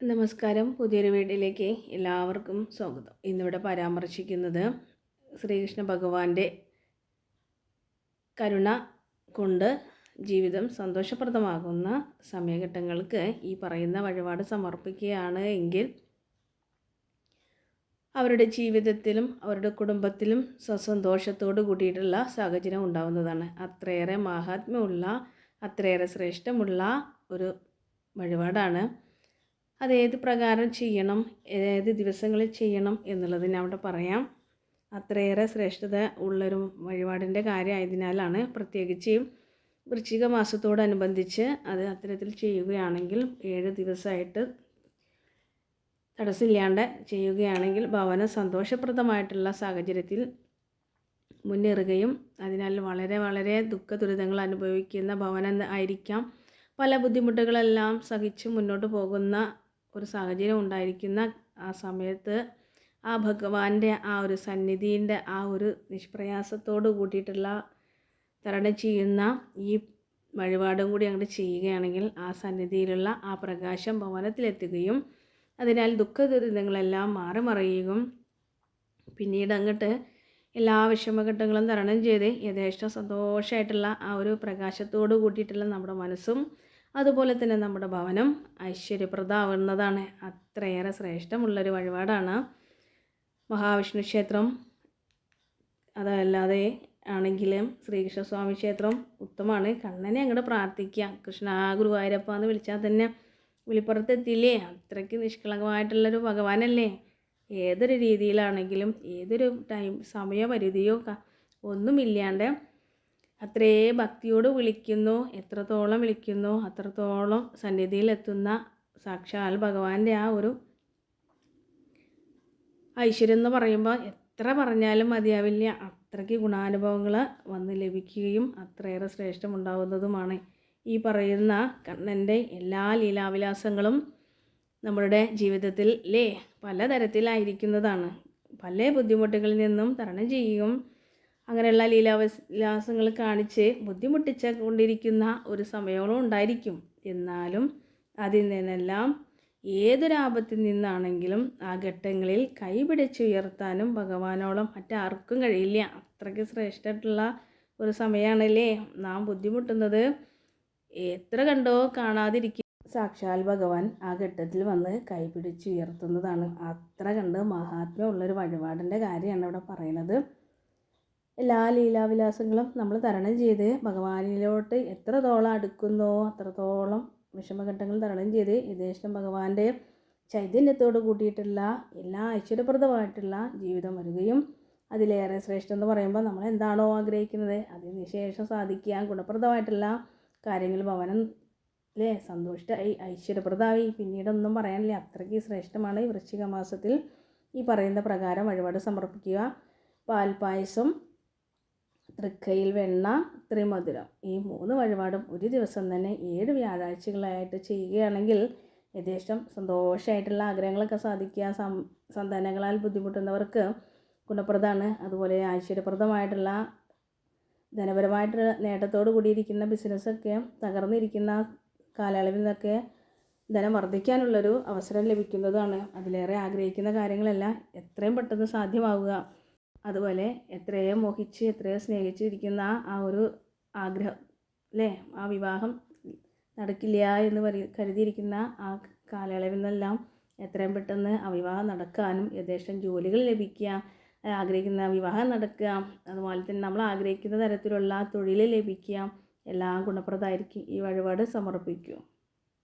നമസ്കാരം. പുതിയൊരു വീഡിയോയിലേക്ക് എല്ലാവർക്കും സ്വാഗതം. ഇന്നിവിടെ പരാമർശിക്കുന്നത് ശ്രീകൃഷ്ണ ഭഗവാന്റെ കരുണ കൊണ്ട് ജീവിതം സന്തോഷപ്രദമാകുന്ന സമയഘട്ടങ്ങൾക്ക് ഈ പറയുന്ന വഴിപാട് സമർപ്പിക്കുകയാണ് എങ്കിൽ അവരുടെ ജീവിതത്തിലും അവരുടെ കുടുംബത്തിലും സസന്തോഷത്തോട് കൂടിയിട്ടുള്ള സാഹചര്യം ഉണ്ടാകുന്നതാണ് അത്രയേറെ മഹാത്മ്യമുള്ള അത്രയേറെ ശ്രേഷ്ഠമുള്ള ഒരു വഴിപാടാണ് അത് ഏത് പ്രകാരം ചെയ്യണം ഏത് ദിവസങ്ങളിൽ ചെയ്യണം എന്നുള്ളത് ഞാൻ അവിടെ പറയാം. അത്രയേറെ ശ്രേഷ്ഠത ഉള്ളൊരു വഴിപാടിന്റെ കാര്യമായതിനാലാണ് പ്രത്യേകിച്ച് വൃശ്ചിക മാസത്തോടനുബന്ധിച്ച് അത് അത്തരത്തിൽ ചെയ്യുകയാണെങ്കിൽ ഏഴ് ദിവസമായിട്ട് തടസ്സമില്ലാണ്ട് ചെയ്യുകയാണെങ്കിൽ ഭവനം സന്തോഷപ്രദമായിട്ടുള്ള സാഹചര്യത്തിൽ മുന്നേറുകയും അതിനാൽ വളരെ വളരെ ദുഃഖ ദുരിതങ്ങൾ അനുഭവിക്കുന്ന ഭവനം ആയിരിക്കാം. പല ബുദ്ധിമുട്ടുകളെല്ലാം സഹിച്ച് മുന്നോട്ട് പോകുന്ന ഒരു സാഹചര്യം ഉണ്ടായിരിക്കുന്ന ആ സമയത്ത് ആ ഭഗവാന്റെ ആ ഒരു സന്നിധിന്റെ ആ ഒരു നിഷ്പ്രയാസത്തോട് കൂട്ടിയിട്ടുള്ള തരണം ചെയ്യുന്ന ഈ വഴിപാടും കൂടി അങ്ങോട്ട് ചെയ്യുകയാണെങ്കിൽ ആ സന്നിധിയിലുള്ള ആ പ്രകാശം ഭവനത്തിലെത്തുകയും അതിനാൽ ദുഃഖ ദുരിതങ്ങളെല്ലാം മാറി മറിയുകയും പിന്നീട് അങ്ങോട്ട് എല്ലാ വിഷമഘട്ടങ്ങളും തരണം ചെയ്ത് യഥേഷ്ട സന്തോഷമായിട്ടുള്ള ആ ഒരു പ്രകാശത്തോട് കൂട്ടിയിട്ടുള്ള നമ്മുടെ മനസ്സും അതുപോലെ തന്നെ നമ്മുടെ ഭവനം ഐശ്വര്യപ്രദമാവുന്നതാണ്. അത്രയേറെ ശ്രേഷ്ഠമുള്ളൊരു വഴിപാടാണ്. മഹാവിഷ്ണു ക്ഷേത്രം അതല്ലാതെ ആണെങ്കിലും ശ്രീകൃഷ്ണസ്വാമി ക്ഷേത്രം ഉത്തമമാണ്. കണ്ണനെ അങ്ങോട്ട് പ്രാർത്ഥിക്കുക. കൃഷ്ണ ഗുരുവായൂരപ്പ എന്ന് വിളിച്ചാൽ തന്നെ വിളിപ്പുറത്തെത്തില്ലേ? അത്രയ്ക്ക് നിഷ്കളങ്കമായിട്ടുള്ളൊരു ഭഗവാനല്ലേ? ഏതൊരു രീതിയിലാണെങ്കിലും ഏതൊരു ടൈം സമയപരിധിയോ ഒന്നുമില്ലാണ്ട് അത്രേ ഭക്തിയോട് വിളിക്കുന്നു എത്രത്തോളം വിളിക്കുന്നു അത്രത്തോളം സന്നിധിയിലെത്തുന്ന സാക്ഷാൽ ഭഗവാന്റെ ആ ഒരു ഐശ്വര്യം എന്ന് പറയുമ്പോൾ എത്ര പറഞ്ഞാലും മതിയാവില്ല. അത്രയ്ക്ക് ഗുണാനുഭവങ്ങൾ വന്ന് ലഭിക്കുകയും അത്രയേറെ ശ്രേഷ്ഠമുണ്ടാകുന്നതുമാണ് ഈ പറയുന്ന കണ്ണന്റെ എല്ലാ ലീലാവിലാസങ്ങളും നമ്മളുടെ ജീവിതത്തിൽ ലേ പലതരത്തിലായിരിക്കുന്നതാണ്. പല ബുദ്ധിമുട്ടുകളിൽ നിന്നും തരണം ചെയ്യുകയും അങ്ങനെയുള്ള ലീലാവിലാസങ്ങൾ കാണിച്ച് ബുദ്ധിമുട്ടിച്ച കൊണ്ടിരിക്കുന്ന ഒരു സമയങ്ങളും ഉണ്ടായിരിക്കും. എന്നാലും അതിൽ നിന്നെല്ലാം ഏതൊരാപത്തിൽ നിന്നാണെങ്കിലും ആ ഘട്ടങ്ങളിൽ കൈപിടിച്ചുയർത്താനും ഭഗവാനോളം മറ്റാർക്കും കഴിയില്ല. അത്രയ്ക്ക് ശ്രേഷ്ഠമായിട്ടുള്ള ഒരു സമയമാണല്ലേ? നാം ബുദ്ധിമുട്ടുന്നത് എത്ര കണ്ടോ കാണാതിരിക്കും. സാക്ഷാൽ ഭഗവാൻ ആ ഘട്ടത്തിൽ വന്ന് കൈപിടിച്ചുയർത്തുന്നതാണ് അത്ര കണ്ട് മഹാത്മ്യമുള്ളൊരു വഴിപാടിന്റെ കാര്യമാണ് ഇവിടെ പറയുന്നത്. എല്ലാ ലീലാവിലാസങ്ങളും നമ്മൾ തരണം ചെയ്ത് ഭഗവാനിലോട്ട് എത്രത്തോളം അടുക്കുന്നോ അത്രത്തോളം വിഷമഘട്ടങ്ങൾ തരണം ചെയ്ത് യഥേഷ്ടം ഭഗവാന്റെ ചൈതന്യത്തോട് കൂട്ടിയിട്ടുള്ള എല്ലാ ഐശ്വര്യപ്രദമായിട്ടുള്ള ജീവിതം വരികയും അതിലേറെ ശ്രേഷ്ഠം എന്ന് പറയുമ്പോൾ നമ്മൾ എന്താണോ ആഗ്രഹിക്കുന്നത് അതിന് ശേഷം സാധിക്കുക ഗുണപ്രദമായിട്ടുള്ള കാര്യങ്ങൾ ഭവനം അല്ലേ സന്തോഷമായി ഐശ്വര്യപ്രദമായി. പിന്നീടൊന്നും പറയാനില്ല. അത്രയ്ക്ക് ശ്രേഷ്ഠമാണ് ഈ വൃശ്ചിക മാസത്തിൽ ഈ പറയുന്ന പ്രകാരം വഴിപാട് സമർപ്പിക്കുക. പാൽപ്പായസം തൃക്കയിൽ വെണ്ണ ത്രിമധുരം ഈ മൂന്ന് വഴിപാടും ഒരു ദിവസം തന്നെ ഏഴ് വ്യാഴാഴ്ചകളായിട്ട് ചെയ്യുകയാണെങ്കിൽ യഥേഷ്ടം സന്തോഷമായിട്ടുള്ള ആഗ്രഹങ്ങളൊക്കെ സാധിക്കുക. സം സന്താനങ്ങളാൽ ബുദ്ധിമുട്ടുന്നവർക്ക് ഗുണപ്രദമാണ്. അതുപോലെ ഐശ്വര്യപ്രദമായിട്ടുള്ള ധനപരമായിട്ടുള്ള നേട്ടത്തോട് കൂടിയിരിക്കുന്ന ബിസിനസ്സൊക്കെ തകർന്നിരിക്കുന്ന കാലയളവിൽ നിന്നൊക്കെ ധനം വർദ്ധിക്കാനുള്ളൊരു അവസരം ലഭിക്കുന്നതാണ്. അതിലേറെ ആഗ്രഹിക്കുന്ന കാര്യങ്ങളെല്ലാം എത്രയും പെട്ടെന്ന് സാധ്യമാവുക. അതുപോലെ എത്രയോ മോഹിച്ച് എത്രയോ സ്നേഹിച്ചിരിക്കുന്ന ആ ഒരു ആഗ്രഹം അല്ലേ? ആ വിവാഹം നടക്കില്ല എന്ന് പരി കരുതിയിരിക്കുന്ന ആ കാലയളവിൽ നിന്നെല്ലാം എത്രയും പെട്ടെന്ന് ആ വിവാഹം നടക്കാനും യഥേഷ്ടം ജോലികൾ ലഭിക്കുക ആഗ്രഹിക്കുന്ന വിവാഹം നടക്കുക അതുപോലെ തന്നെ നമ്മൾ ആഗ്രഹിക്കുന്ന തരത്തിലുള്ള തൊഴിൽ ലഭിക്കുക എല്ലാം ഗുണപ്രദമായിരിക്കും. ഈ വഴിപാട് സമർപ്പിക്കും.